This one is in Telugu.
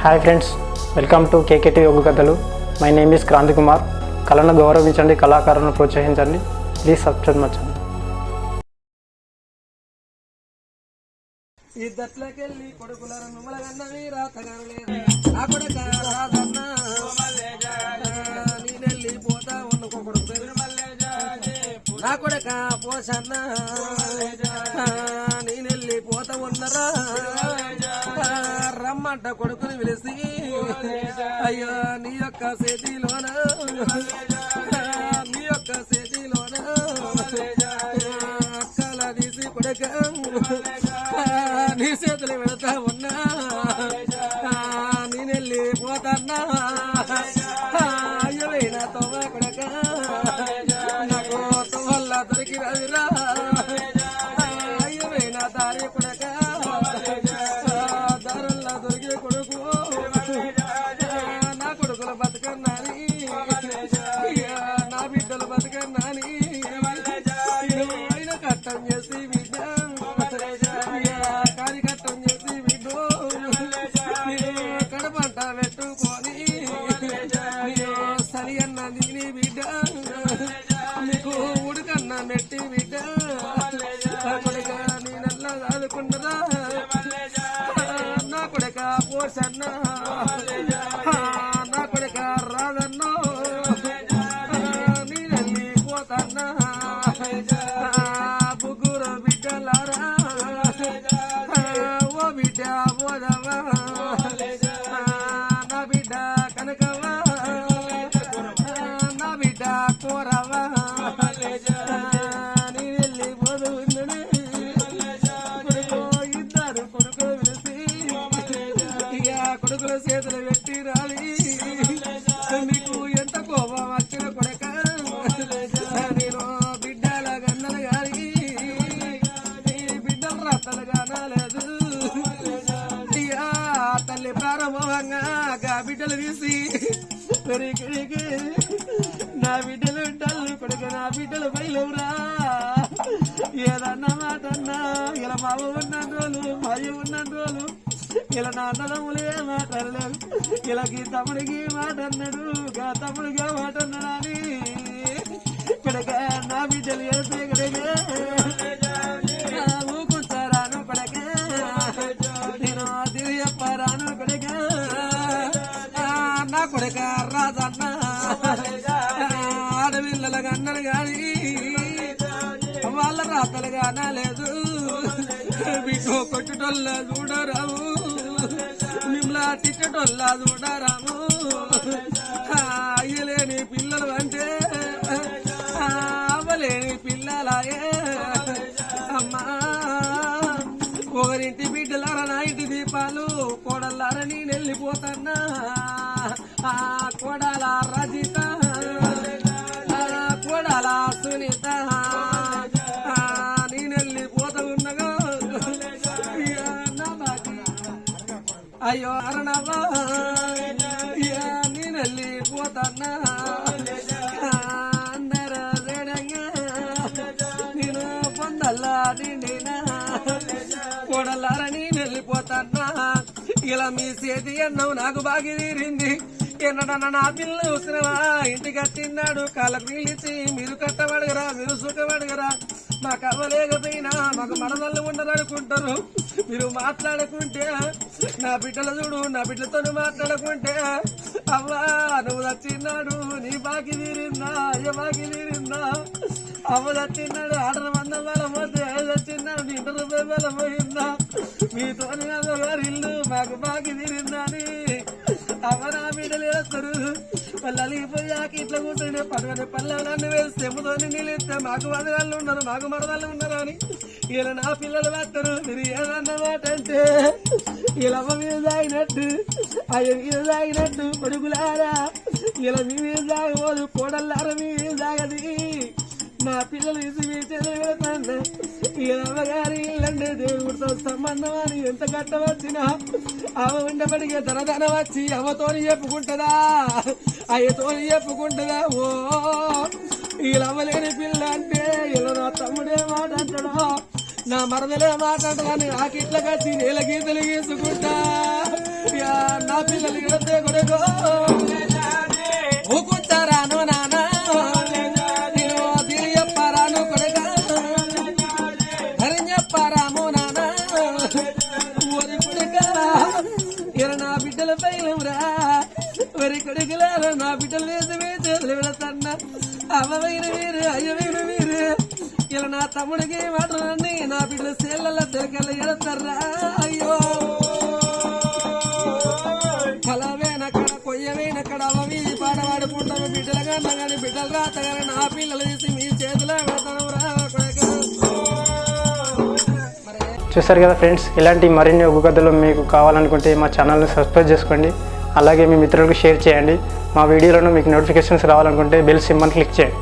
Hi friends welcome to KKT Yoga కథలు my name is Kranthi Kumar కళను గౌరవించండి కళాకారులను ప్రోత్సహించండి ప్లీజ్ సబ్స్క్రైబ్ మచ్చండి ఇద్దట్లకెళ్ళి కొడుకులను నా కొడక రాదన్నా నేనెళ్ళి పోతా ఉన్నకో కొడుకు నా పోసన్న నేను ఉన్నరా? రమ్మంట కొడుకుని పిలిచి అయ్యో నీ యొక్క చేతిలోన నీ యొక్క చేతిలోన అక్కల తీసి కొడుక నీ చేతులు పెడతా నా ఇక కొడుకుల చేతులు పెట్టి రాలి నీకు ఎంత కోపం వచ్చిన కొడక నేను బిడ్డల గన్నలు గారి నీ బిడ్డల రత్తలు కానలేదు ఏదన్న మాట అన్నా ఇలా మావ ఉన్న రోజులు మాయ ఉన్న రోజులు ఇలా నా ఏ మాట్లాడలేదు ఇలా ఈ తమ్ముడికి మాట అన్నాడు గా తమ్ముడిగా మాట అన్నాడు అని. ఇక్కడ నా బిడ్డలు ఏడితే కొడక ఊకుంటారాను కొడక నేను తిరిగి చెప్పరాను కొడక నా అనలేదు మీకు కొట్టుటోళ్ళ చూడరాము మిమ్మల్ని తిట్టటోళ్ళ చూడరాము అయ్యలేని పిల్లలు అంటే అవ్వలేని పిల్లలాయే. అమ్మా ఒకరింటి బిడ్డలారా నా ఇంటి దీపాలు కోడలారా నేను వెళ్ళిపోతానా అయ్యో అరణవా నేను వెళ్ళిపోతాన్నా అందర రేడంగా నేను పొందల్లా నిండినా. కొడలారని వెళ్ళిపోతాన్నా ఇలా మీ చేతి అన్నం నాకు బాగా తీరింది. ఎన్నడన్న నా పిల్లలు చూసినవా ఇంటి కట్టినాడు కాళ్ళకు నీళ్ళిచ్చి మీరు కట్టబడగరా మీరు సుఖపడగరా. మాకు అవ్వలేకపోయినా మాకు మరదళ్ళు ఉండరనుకుంటారు. మీరు మాట్లాడుకుంటే నా బిడ్డల చూడు నా బిడ్డతో మాట్లాడుకుంటే అవ్వా నువ్వు వచ్చినాడు నీ బాకి తీరిందా అయ్య బాకి తీరిందా? అవ్వ వచ్చినాడు ఆర్డర్ వంద వేల పోతే వచ్చినాడు నీ ఇంటర్ వేల పోయిందా? మీతో గారి ఇల్లు మాకు బాకి తీరిందా అని అవ్వ నా బిడ్డలు వేస్తారు వాళ్ళు అలిగిపోయాక ఇట్లా కూర్చొని పదకొండు పల్లాలన్నీ వేస్తే ఎమ్ముతోని నిలిస్తే మాకు వదనాలు ఉన్నారు మాకు మరదాళ్ళు ఉన్నారు అని ఇలా నా పిల్లలు వేస్తారు. మీరు ఏదన్నమాట అంటే ఇలా అమ్మ మీద తాగినట్టు అయ్య మీద తాగినట్టు కొడుకులారా ఇలా మీ మీద తాగబోదు కోడల్లారా మీ మీద తాగది. నా పిల్లలు ఈ మీ చేతులు అమ్మగారి ఇల్లండి దేవుడితో సంబంధం అని ఎంత కట్టవచ్చినా? అవ ఉండబడిగే ధనధన వచ్చి అవతోని చెప్పుకుంటుందా? అయ్యతోని చెప్పుకుంటుందా? ఓ ఇలా పిల్ల అంటే ఇలా నా తమ్ముడే మాట అంటాడో? నా మరదలే మాట అంటదా నాకిట్ల కచ్చి నీళ్ళ గీతలు గీసుకుంటా. నా పిల్లలు ఇడతే కొడుకో. ఒరి కొడుకులారా నా బిడ్డలు వేసి మీ చేతులు విడతన్న అవ్వమైన వీరు అయ్యవైన వీరు. ఇలా నా తమ్ముడికి మాటలన్నీ నా బిడ్డల సేళ్ళ తెరకెళ్ళ ఎడతారా? అయ్యో. కలవేన కడ కొయ్యవేన కడ అవి పాడవాడుకుంటాము బిడ్డలు కన్నా కానీ బిడ్డలు రాతగానే నా పిల్లలు తీసి మీ చేతిలో పెడతాను రా చూసారు కదా ఫ్రెండ్స్ ఇలాంటి మరిన్ని ఒగ్గు కథలు మీకు కావాలనుకుంటే మా ఛానల్ని సబ్స్క్రైబ్ చేసుకోండి. అలాగే మీ మిత్రులకు షేర్ చేయండి. మా వీడియోలను మీకు నోటిఫికేషన్స్ రావాలనుకుంటే బెల్ సిమ్మని క్లిక్ చేయండి.